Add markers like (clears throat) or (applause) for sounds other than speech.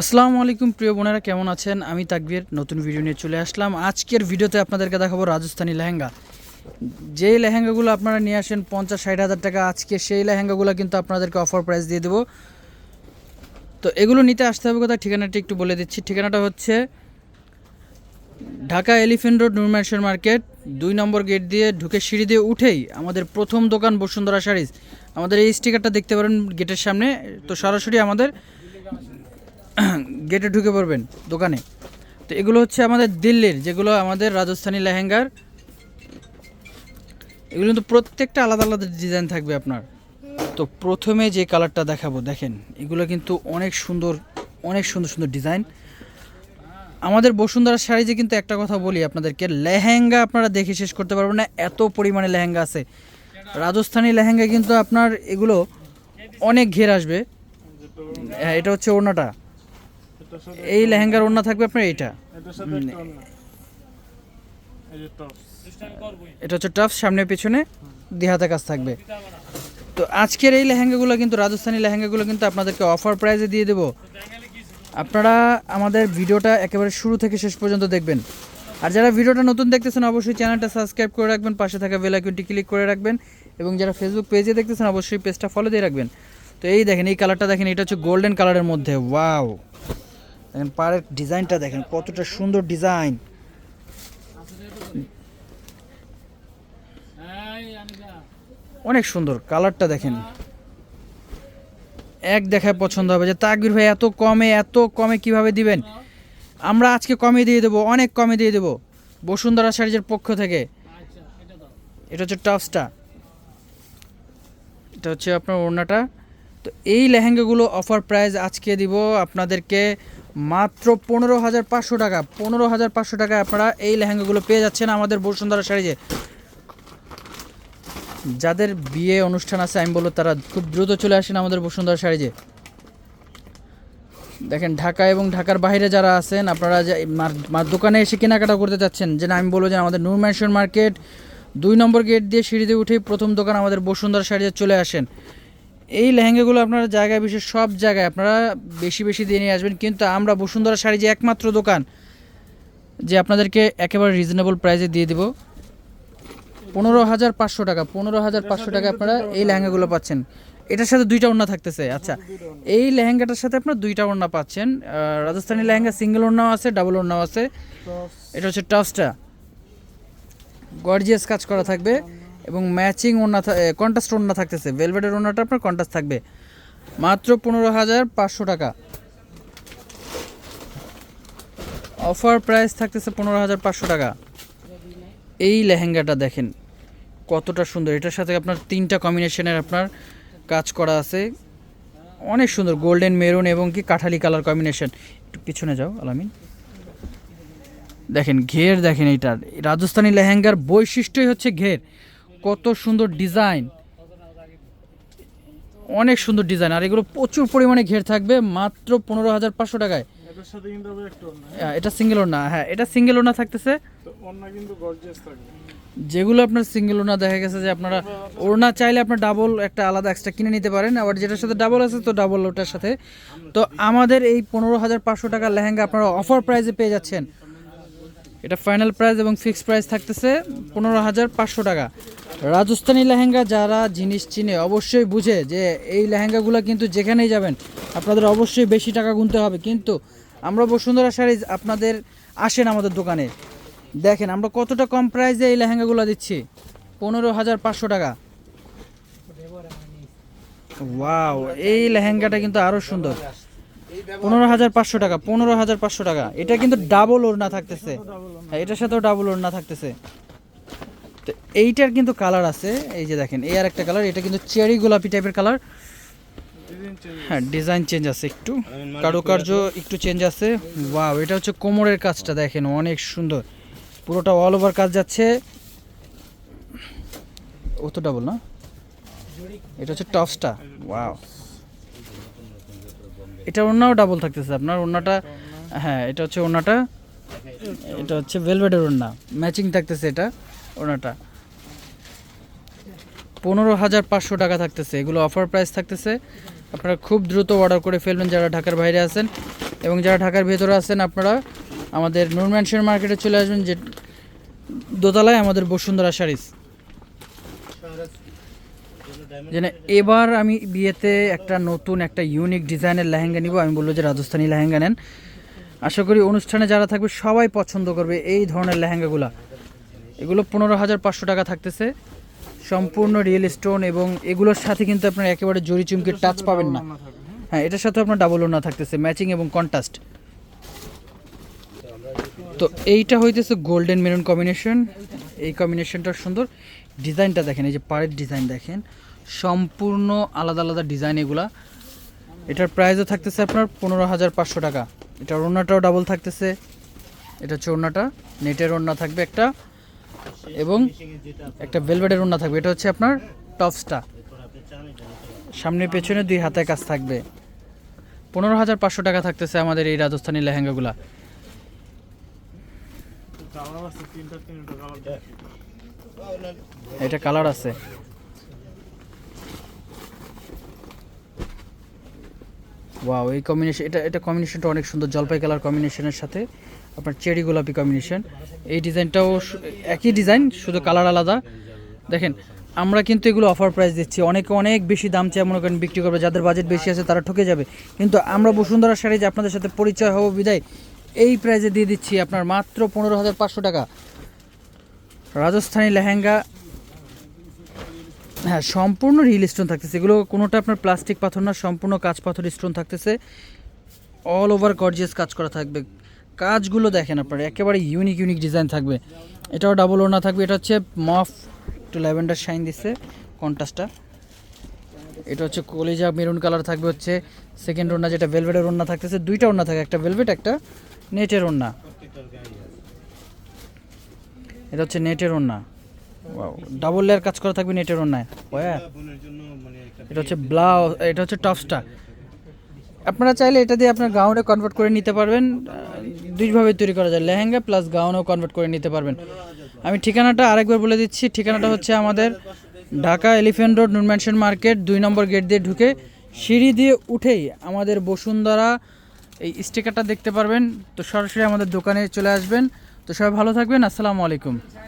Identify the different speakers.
Speaker 1: আসসালামু আলাইকুম, প্রিয় বোনেরা, কেমন আছেন? আমি তাকবীর, নতুন ভিডিও নিয়ে চলে আসলাম। আজকের ভিডিওতে আপনাদেরকে দেখাবো রাজস্থানী লেহেঙ্গা। যেই লেহেঙ্গাগুলো আপনারা নিয়ে আসেন, পঞ্চাশ, ষাট হাজার টাকা, আজকে সেই লেহেঙ্গাগুলো কিন্তু আপনাদেরকে অফার প্রাইস দিয়ে দেবো। তো এগুলো নিতে আসতে হবে কথা ঠিকানাটি একটু বলে দিচ্ছি। ঠিকানাটা হচ্ছে Dhaka Elephant Road Noor Mansion market, দুই নম্বর গেট দিয়ে ঢুকে সিঁড়ি দিয়ে উঠেই আমাদের প্রথম দোকান বসুন্ধরা শাড়িজ। আমাদের এই স্টিকারটা দেখতে পারেন গেটের সামনে। তো সরাসরি আমাদের (clears throat) গেটে ঢুকে পড়বেন দোকানে। তো এগুলো হচ্ছে আমাদের দিল্লির, যেগুলো আমাদের রাজস্থানী লেহেঙ্গার। এগুলো কিন্তু প্রত্যেকটা আলাদা আলাদা ডিজাইন থাকবে আপনার। তো প্রথমে যে কালারটা দেখাবো, দেখেন, এগুলো কিন্তু অনেক সুন্দর অনেক সুন্দর সুন্দর ডিজাইন। আমাদের বসুন্ধরা শাড়িতে কিন্তু একটা কথা বলি আপনাদেরকে, লেহেঙ্গা আপনারা দেখে শেষ করতে পারবেন না, এত পরিমাণে লেহেঙ্গা আছে। রাজস্থানী লেহেঙ্গা কিন্তু আপনার এগুলো অনেক ঘের আসবে। হ্যাঁ এটা হচ্ছে ওড়নাটা। এই লেহেঙ্গার ওড়না থাকবে আপনার
Speaker 2: টপ
Speaker 1: এটা হচ্ছে টাফ সামনে পিছনে দুই হাতে কাজ থাকবে। তো আজকের এই লেহেঙ্গাগুলো কিন্তু রাজস্থানী লেহেঙ্গাগুলো কিন্তু আপনাদেরকে অফার প্রাইজে দিয়ে দেবো। আপনারা আমাদের ভিডিওটা একেবারে শুরু থেকে শেষ পর্যন্ত দেখবেন। আর যারা ভিডিওটা নতুন দেখতেছেন অবশ্যই চ্যানেলটা সাবস্ক্রাইব করে রাখবেন পাশে থাকা বেল আইকনটি ক্লিক করে রাখবেন এবং যারা ফেসবুক পেজে দেখতেছেন অবশ্যই পেজটা ফলো দিয়ে রাখবেন। তো এই দেখেন এই কালারটা দেখেন এটা হচ্ছে গোল্ডেন কালারের মধ্যে। ওয়াও দেখেন পাড়ের ডিজাইনটা দেখেন, কতটা সুন্দর ডিজাইন। অনেক সুন্দর, কালারটা দেখেন। এক দেখায় পছন্দ হবে যে, তাকবির ভাই এত কমে এত কমে কীভাবে দিবেন? আমরা আজকে কমে দিয়ে দেবো, অনেক কমে দিয়ে দেবো, বসুন্ধরা শাড়িজের পক্ষ থেকে। এটা হচ্ছে টপসটা। এটা হচ্ছে আপনার ওড়নাটা। তো এই লেহেঙ্গাগুলো অফার প্রাইস আজকে দিব আপনাদেরকে মাত্র পনেরো হাজার পাঁচশো টাকা। পনেরো হাজার পাঁচশো টাকায় আপনারা এই লেহেঙ্গাগুলো পেয়ে যাচ্ছেন আমাদের বসুন্ধরা শাড়িজে যাদের বিয়ে অনুষ্ঠান আছে, আমি বলব তারা খুব দ্রুত চলে আসেন আমাদের বসুন্ধরা শাড়িজে দেখেন, ঢাকা এবং ঢাকার বাইরে যারা আছেন, আপনারা যে দোকানে এসে কেনাকাটা করতে চাচ্ছেন, যে আমি বলব যে আমাদের নূর ম্যানশন মার্কেট দুই নম্বর গেট দিয়ে সিঁড়িতে উঠেই প্রথম দোকান আমাদের বসুন্ধরা শাড়িতে চলে আসেন। এই লেহেঙ্গাগুলো আপনারা জায়গায় বিশেষ সব জায়গায় আপনারা বেশি বেশি দিয়ে নিয়ে আসবেন। কিন্তু আমরা বসুন্ধরা শাড়ি যে একমাত্র দোকান, যে আপনাদেরকে একেবারে রিজনেবল প্রাইসে দিয়ে দিব। পনেরো হাজার পাঁচশো টাকা, পনেরো হাজার পাঁচশো টাকা আপনারা এই লেহেঙ্গাগুলো পাচ্ছেন। এটার সাথে দুইটা ওড়না থাকতেছে আচ্ছা। এই লেহেঙ্গাটার সাথে আপনার দুইটা ওড়না পাচ্ছেন। রাজস্থানী লেহেঙ্গা সিঙ্গেল ওড়নাও আছে ডাবল ওড়নাও আছে। এটা হচ্ছে টপসটা গর্জিয়াস কাজ করা থাকবে। এবং ম্যাচিং ওড়না কন্ট্রাস্ট ওড়না থাকতেছে। ভেলভেটের ওড়নাটা আপনার কন্ট্রাস্ট থাকবে। মাত্র পনেরো হাজার পাঁচশো টাকা। অফার প্রাইস থাকতেছে পনেরো হাজার পাঁচশো টাকা। এই লেহেঙ্গাটা দেখেন, কতটা সুন্দর। এটার সাথে আপনার তিনটা কম্বিনেশনের আপনার কাজ করা আছে। অনেক সুন্দর গোল্ডেন মেরুন এবং কি কাঠালি কালার কম্বিনেশন একটু পিছনে যাও, আলামিন। দেখেন, ঘের দেখেন এইটার। রাজস্থানী লেহেঙ্গার বৈশিষ্ট্যই হচ্ছে ঘের। কত সুন্দর ডিজাইন। অনেক সুন্দর ডিজাইন আর এগুলো প্রচুর পরিমাণে ঘের থাকবে মাত্র পনেরো হাজার পাঁচশো টাকায়। এটা সিঙ্গেল ওনা হ্যাঁ এটা সিঙ্গেল ওনা থাকতেছে।
Speaker 2: গর্জিয়াস থাকবে।
Speaker 1: যেগুলো আপনার সিঙ্গেল ওনা দেখা গেছে যে আপনারা ওড়না চাইলে আপনার ডাবল একটা আলাদা এক্সট্রা কিনে নিতে পারেন আবার যেটার সাথে ডাবল আছে তো ডাবল ওটার সাথে। তো আমাদের এই পনেরো হাজার পাঁচশো টাকার লেহেঙ্গা আপনারা অফার প্রাইসে পেয়ে যাচ্ছেন। এটা ফাইনাল প্রাইস এবং ফিক্সড প্রাইস থাকতেছে পনেরো হাজার পাঁচশো টাকা। রাজস্থানী লেহেঙ্গা যারা জিনিস চিনে অবশ্যই বুঝে যে এই লেহেঙ্গাগুলো কিন্তু যেখানেই যাবেন, আপনাদের অবশ্যই বেশি টাকা গুনতে হবে। কিন্তু আমরা বসুন্ধরা শাড়ি আপনাদের আসেন আমাদের দোকানে। দেখেন আমরা কতটা কম প্রাইসে এই লেহেঙ্গাগুলো দিচ্ছি? পনেরো হাজার পাঁচশো টাকা। ওয়াও, এই লেহেঙ্গাটা কিন্তু আরও সুন্দর। পনেরো হাজার পাঁচশো টাকা, পনেরো হাজার পাঁচশো টাকা। এটা কিন্তু ডাবল ওড়না থাকতেছে। হ্যাঁ এটার সাথেও ডাবল ওড়না থাকতেছে। তো এইটার কিন্তু কালার আছে। এই যে দেখেন, এই আর একটা কালার এটা কিন্তু চেরি গোলাপি টাইপের কালার হ্যাঁ ডিজাইন চেঞ্জ আছে একটু। কারুকার্য একটু চেঞ্জ আছে। ওয়াও এটা হচ্ছে কোমরের কাজটা, দেখেন, অনেক সুন্দর। পুরোটা অল ওভার কাজ যাচ্ছে। ও তো ডাবল না? এটা হচ্ছে টপসটা ওয়াও এটা ওড়নাও ডাবল থাকতেছে আপনার, ওড়নাটা হ্যাঁ এটা হচ্ছে ওড়নাটা, এটা হচ্ছে ভেলভেটের ওড়না ম্যাচিং থাকতেছে এটা ওনাটা পনেরো হাজার পাঁচশো টাকা থাকতেছে, এগুলো অফার প্রাইস থাকতেছে। আপনারা খুব দ্রুত অর্ডার করে ফেলবেন যারা ঢাকার বাইরে আছেন। এবং যারা ঢাকার ভেতরে আছেন, আপনারা আমাদের নূর ম্যানশন মার্কেটে চলে আসবেন, যে দোতলায় আমাদের বসুন্ধরা শাড়িস যেন এবার আমি বিয়েতে একটা নতুন, একটা ইউনিক ডিজাইনের লেহেঙ্গা নিব। আমি বলব যে, রাজস্থানি লেহেঙ্গা নেন। আশা করি অনুষ্ঠানে যারা থাকবে, সবাই পছন্দ করবে এই ধরনের লেহেঙ্গাগুলা। এগুলো পনেরো হাজার পাঁচশো টাকা থাকতেছে। সম্পূর্ণ রিয়েল স্টোন এবং এগুলোর সাথে কিন্তু আপনার একেবারে জরি চুমকির টাচ পাবেন না।
Speaker 2: হ্যাঁ
Speaker 1: এটার সাথে আপনার ডাবল ওনা থাকতেছে ম্যাচিং এবং কন্ট্রাস্ট তো এইটা হইতেছে গোল্ডেন মেরুন কম্বিনেশন এই কম্বিনেশনটা সুন্দর ডিজাইনটা দেখেন, এই যে পাড়ের ডিজাইন দেখেন। সম্পূর্ণ আলাদা আলাদা ডিজাইন এগুলা। এটার প্রাইসও থাকতেছে আপনার পনেরো হাজার পাঁচশো টাকা। এটার ওড়নাটাও ডাবল থাকতেছে। এটা হচ্ছে ওড়নাটা। নেটের ওড়না থাকবে একটা। এবং একটা ভেলভেটের ওড়না থাকবে। এটা হচ্ছে আপনার টপসটা সামনে পেছনে দুই হাতে কাজ থাকবে। পনেরো হাজার পাঁচশো টাকা থাকতেছে আমাদের এই রাজস্থানী লেহেঙ্গাগুলা। এটা কালার আছে। ওয়াও এই কম্বিনেশন এটা এটা কম্বিনেশনটা অনেক সুন্দর জলপাই কালার কম্বিনেশনের সাথে। আপনার চেরি গোলাপি কম্বিনেশন এই ডিজাইনটাও একই ডিজাইন শুধু কালার আলাদা। দেখেন, আমরা কিন্তু এগুলো অফার প্রাইস দিচ্ছি। অনেকে অনেক বেশি দাম চেয়ে, মনে করেন বিক্রি করবে। যাদের বাজেট বেশি আছে, তারা ঠকে যাবে। কিন্তু আমরা বসুন্ধরা শাড়ি যে আপনাদের সাথে পরিচয় হব বিদায়, এই প্রাইজে দিয়ে দিচ্ছি আপনার মাত্র পনেরো হাজার পাঁচশো টাকা। রাজস্থানী লেহেঙ্গা হ্যাঁ সম্পূর্ণ রিল স্টোন থাকতেছে। এগুলো কোনোটা আপনার প্লাস্টিক পাথর না, সম্পূর্ণ কাঁচ পাথর স্টোন থাকতেছে। অল ওভার গর্জিয়াস কাজ করা থাকবে। কাজগুলো দেখেন আপনার, একেবারে ইউনিক ইউনিক ডিজাইন থাকবে। এটাও ডাবল ওনা থাকবে, এটা হচ্ছে মফ একটু ল্যাভেন্ডার শাইন দিচ্ছে কন্ট্রাস্টটা এটা হচ্ছে কলিজা মেরুন কালার থাকবে, হচ্ছে সেকেন্ড ওড়না যেটা ভেলভেটের ওড়না থাকতেছে, দুইটা ওড়না থাকে, একটা ভেলভেট একটা নেটের ওড়না। এটা হচ্ছে নেটের ওড়না। ডাবল লেয়ার কাজ করা থাকবে নেটের ওড়নায় ওয়া? এটা হচ্ছে ব্লাউজ এটা হচ্ছে টপসটা আপনারা চাইলে এটা দিয়ে আপনার গাউনে কনভার্ট করে নিতে পারবেন। দুইভাবে তৈরি করা যায়। লেহেঙ্গা প্লাস গাউনেও কনভার্ট করে নিতে পারবেন। আমি ঠিকানাটা আরেকবার বলে দিচ্ছি। ঠিকানাটা হচ্ছে আমাদের Dhaka Elephant Road Noon Mansion market দুই নম্বর গেট দিয়ে ঢুকে সিঁড়ি দিয়ে উঠেই আমাদের বসুন্ধরা এই স্টিকারটা দেখতে পারবেন। তো সরাসরি আমাদের দোকানে চলে আসবেন। তো সবাই ভালো থাকবেন। আসসালামু আলাইকুম।